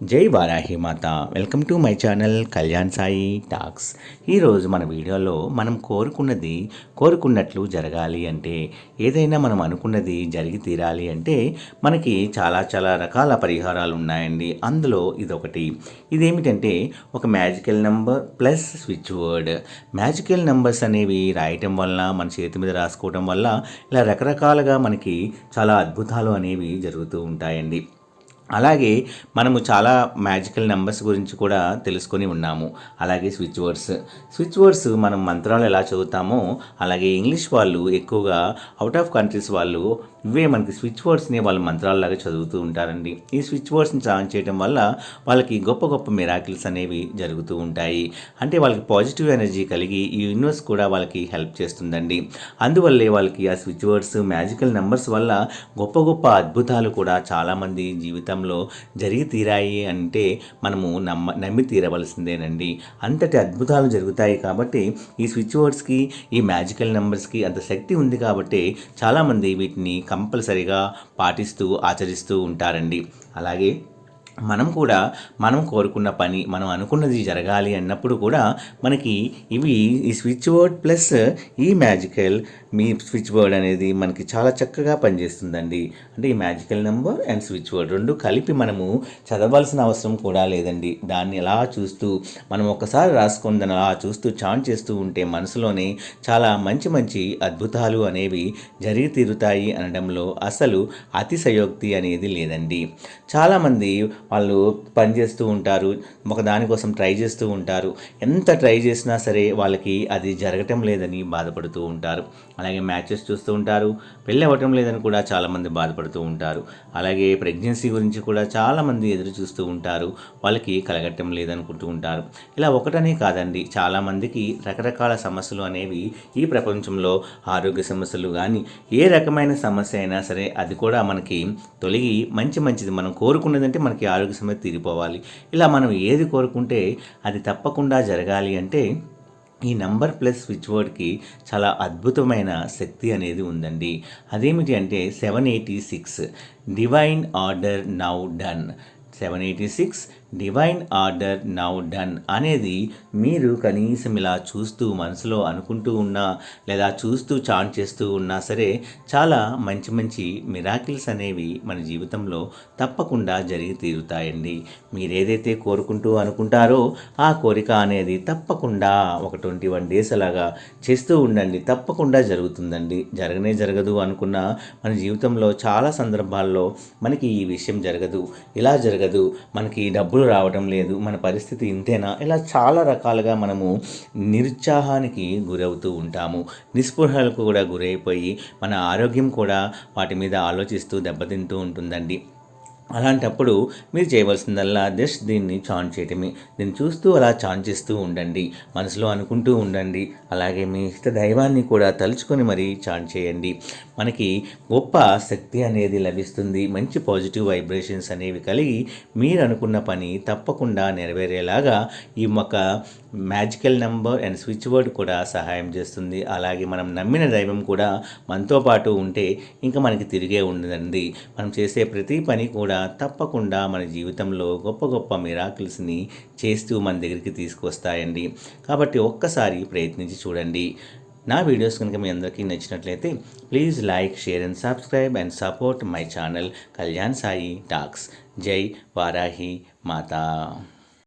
జై వారాహి మాత. Welcome to my channel Kalyan Sai talks. ఈరోజు మన వీడియోలో మనం కోరుకున్నది కోరుకున్నట్లు జరగాలి అంటే ఏదైనా మనం అనుకున్నది జరిగి తీరాలి అంటే మనకి చాలా చాలా రకాల పరిహారాలు ఉన్నాయండి. అందులో ఇదొకటి. ఇదేమిటంటే ఒక magical number plus switch word. Magical numbers అనేవి రాయటం వల్ల మన చేతి మీద రాసుకోవడం వల్ల ఇలా రకరకాలుగా మనకి చాలా అద్భుతాలు అనేవి జరుగుతూ ఉంటాయండి. అలాగే మనము చాలా మ్యాజికల్ నెంబర్స్ గురించి కూడా తెలుసుకొని ఉన్నాము. అలాగే స్విచ్ వర్డ్స్ స్విచ్ వర్డ్స్ మనం మంత్రాలు ఎలా చదువుతామో అలాగే ఇంగ్లీష్ వాళ్ళు ఎక్కువగా అవుట్ ఆఫ్ కంట్రీస్ వాళ్ళు ఇవే మనకి స్విచ్ వర్డ్స్ని వాళ్ళు మంత్రాలలాగా చదువుతూ ఉంటారండి. ఈ స్విచ్ వర్డ్స్ని సాధన చేయడం వల్ల వాళ్ళకి గొప్ప గొప్ప మిరాకిల్స్ అనేవి జరుగుతూ ఉంటాయి. అంటే వాళ్ళకి పాజిటివ్ ఎనర్జీ కలిగి ఈ యూనివర్స్ కూడా వాళ్ళకి హెల్ప్ చేస్తుందండి. అందువల్లే వాళ్ళకి ఆ స్విచ్ వర్డ్స్ మ్యాజికల్ నెంబర్స్ వల్ల గొప్ప గొప్ప అద్భుతాలు కూడా చాలామంది జీవితం జీవితంలో జరిగి తీరాయి అంటే మనము నమ్మ నమ్మి తీరవలసిందేనండి. అంతటి అద్భుతాలు జరుగుతాయి కాబట్టి ఈ స్విచ్ వర్డ్స్కి ఈ మ్యాజికల్ నెంబర్స్కి అంత శక్తి ఉంది కాబట్టి చాలామంది వీటిని కంపల్సరిగా పాటిస్తూ ఆచరిస్తూ ఉంటారండి. అలాగే మనం కూడా మనం కోరుకున్న పని మనం అనుకున్నది జరగాలి అన్నప్పుడు కూడా మనకి ఇవి ఈ స్విచ్ బోర్డ్ ప్లస్ ఈ మ్యాజికల్ మీ స్విచ్ బోర్డ్ అనేది మనకి చాలా చక్కగా పనిచేస్తుందండి. అంటే ఈ magical number and switch board రెండు కలిపి మనము చదవాల్సిన అవసరం కూడా లేదండి. దాన్ని ఎలా చూస్తూ మనం ఒకసారి రాసుకుని దాన్ని అలా చూస్తూ చాన్ చేస్తూ ఉంటే మనసులోనే చాలా మంచి మంచి అద్భుతాలు అనేవి జరిగి తీరుతాయి అనడంలో అసలు అతిశయోక్తి అనేది లేదండి. చాలామంది వాళ్ళు పని చేస్తూ ఉంటారు ఒక దానికోసం ట్రై చేస్తూ ఉంటారు. ఎంత ట్రై చేసినా సరే వాళ్ళకి అది జరగటం లేదని బాధపడుతూ ఉంటారు. అలాగే మ్యాచెస్ చూస్తూ ఉంటారు. పెళ్ళి అవ్వటం లేదని కూడా చాలామంది బాధపడుతూ ఉంటారు. అలాగే ప్రెగ్నెన్సీ గురించి కూడా చాలామంది ఎదురు చూస్తూ ఉంటారు. వాళ్ళకి కలగటం లేదనుకుంటూ ఉంటారు. ఇలా ఒకటనే కాదండి. చాలామందికి రకరకాల సమస్యలు అనేవి ఈ ప్రపంచంలో ఆరోగ్య సమస్యలు కానీ ఏ రకమైన సమస్య అయినా సరే అది కూడా మనకి తొలగి మంచి మంచిది మనం కోరుకున్నదంటే మనకి ఆరోగ్య సమస్య తీరిపోవాలి ఇలా మనం ఏది కోరుకుంటే అది తప్పకుండా జరగాలి అంటే ఈ నంబర్ ప్లస్ స్విచ్ వర్డ్కి చాలా అద్భుతమైన శక్తి అనేది ఉందండి. అదేమిటి అంటే seven eighty six divine order now done. Seven eighty six divine order now done అనేది మీరు కనీసం ఇలా చూస్తూ మనసులో అనుకుంటూ ఉన్నా లేదా చూస్తూ చాన్ చేస్తూ ఉన్నా సరే చాలా మంచి మంచి మిరాకిల్స్ అనేవి మన జీవితంలో తప్పకుండా జరిగి తీరుతాయండి. మీరు ఏదైతే కోరుకుంటూ అనుకుంటారో ఆ కోరిక అనేది తప్పకుండా ఒక ట్వంటీ వన్ డేస్ అలాగా చేస్తూ ఉండండి. తప్పకుండా జరుగుతుందండి. జరగనే జరగదు అనుకున్న మన జీవితంలో చాలా సందర్భాల్లో మనకి ఈ విషయం జరగదు. ఇలా జరగదు. మనకి డబ్బులు రావడం లేదు మన పరిస్థితి ఇంతేనా? ఇలా చాలా రకాలుగా మనము నిరుత్సాహానికి గురవుతూ ఉంటాము. నిస్పృహలకు కూడా గురైపోయి మన ఆరోగ్యం కూడా వాటి మీద ఆలోచిస్తూ దెబ్బతింటూ ఉంటుందండి. అలాంటప్పుడు మీరు చేయవలసిందల్లా జస్ట్ దీన్ని చాన్ చేయటమే. దీన్ని చూస్తూ అలా చాన్ చేస్తూ ఉండండి. మనసులో అనుకుంటూ ఉండండి. అలాగే మీ ఇష్ట దైవాన్ని కూడా తలుచుకొని మరీ చాన్ చేయండి. మనకి గొప్ప శక్తి అనేది లభిస్తుంది. మంచి పాజిటివ్ వైబ్రేషన్స్ అనేవి కలిగి మీరు అనుకున్న పని తప్పకుండా నెరవేరేలాగా ఈ మొక్క magical number and switch word కూడా సహాయం చేస్తుంది. అలాగే మనం నమ్మిన దైవం కూడా మనతో పాటు ఉంటే ఇంకా మనకి తిరిగే ఉండదండి. మనం చేసే ప్రతి పని కూడా కూడా తప్పకుండా మన జీవితంలో గొప్ప గొప్ప మిరాకిల్స్ని చేస్తూ మన దగ్గరికి తీసుకొస్తాయండి. కాబట్టి ఒక్కసారి ప్రయత్నించి చూడండి. నా వీడియోస్ కనుక మీ అందరికీ నచ్చినట్లయితే please like share and subscribe and support my channel Kalyan Sai talks. జై వారాహి మాతా.